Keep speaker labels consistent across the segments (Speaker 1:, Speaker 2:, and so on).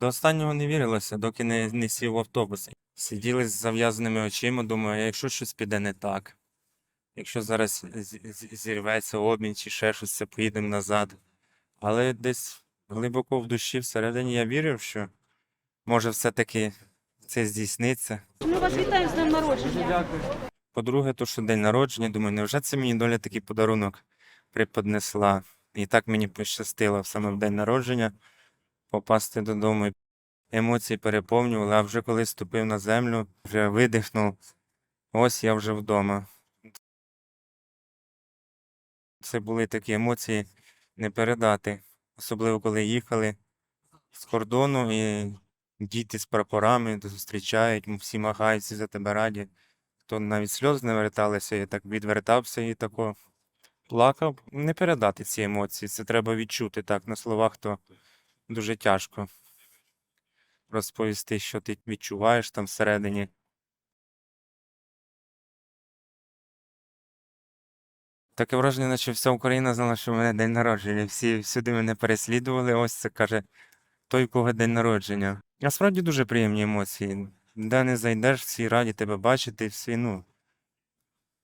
Speaker 1: До останнього не вірилося, доки не, не сів в автобус. Сиділи з зав'язаними очима, думаю, а якщо щось піде не так, якщо зараз зірветься обмін чи ще щось, це поїдемо назад. Але десь глибоко в душі, всередині я вірив, що може все-таки це здійсниться.
Speaker 2: Ми вас вітаємо з днем народження. Дякую.
Speaker 1: По-друге, то що день народження, думаю, невже це мені доля такий подарунок преподнесла? І так мені пощастило саме в день народження попасти додому. Емоції переповнювали, а вже коли ступив на землю, вже видихнув. Ось я вже вдома. Це були такі емоції не передати, особливо коли їхали з кордону і діти з прапорами зустрічають, всі магають, всі за тебе раді то навіть сльоз не верталися, я так відвертався і тако плакав. Не передати ці емоції, це треба відчути так. На словах то дуже тяжко розповісти, що ти відчуваєш там всередині. Таке враження, наче вся Україна знала, що в мене день народження. Всі всюди мене переслідували. Ось це каже той, у кого день народження. А справді дуже приємні емоції. Де не зайдеш, всі раді тебе бачити, всі, ну.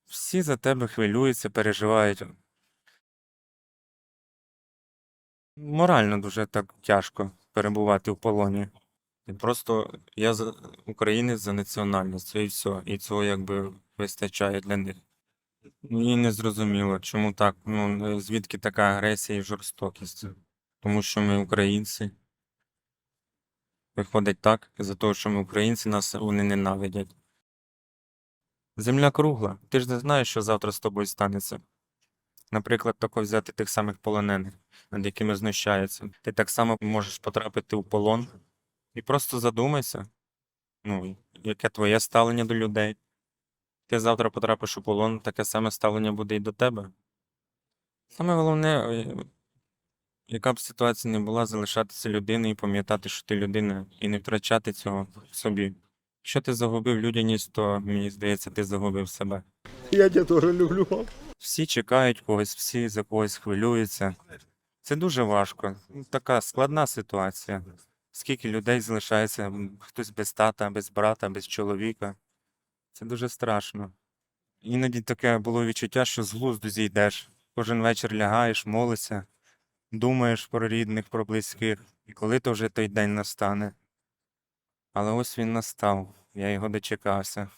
Speaker 1: Всі за тебе хвилюються, переживають. Морально дуже так тяжко перебувати в полоні. Просто я за українець за національністю і все. І цього якби вистачає для них. Мені не зрозуміло, чому так. Ну, звідки така агресія і жорстокість? Тому що ми українці. Виходить так, за того, що ми українці, нас вони ненавидять. Земля кругла. Ти ж не знаєш, що завтра з тобою станеться. Наприклад, тако взяти тих самих полонених, над якими знущаються. Ти так само можеш потрапити у полон. І просто задумайся, ну, яке твоє ставлення до людей. Ти завтра потрапиш у полон, таке саме ставлення буде і до тебе. Саме головне, е, яка б ситуація не була, залишатися людиною і пам'ятати, що ти людина, і не втрачати цього собі. Якщо ти загубив людяність, то мені здається, ти загубив себе.
Speaker 3: Я тебя тоже люблю.
Speaker 1: Всі чекають когось, всі за когось хвилюються. Це дуже важко. Ну, Така складна ситуація. Скільки людей залишається, хтось без тата, без брата, без чоловіка. Це дуже страшно. Іноді таке було відчуття, що з глузду зійдеш. Кожен вечір лягаєш, молишся, думаєш про рідних, про близьких. І коли то вже той день настане. Але ось він настав, я його дочекався.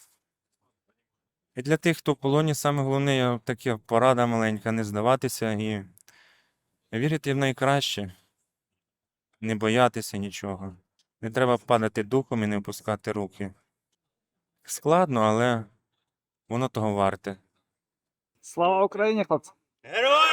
Speaker 1: І для тих, хто в полоні, саме головне, я така порада маленька, не здаватися і вірити в найкраще, не боятися нічого. Не треба падати духом і не опускати руки. Складно, але воно того варте.
Speaker 4: Слава Україні, хлопці!
Speaker 1: Героям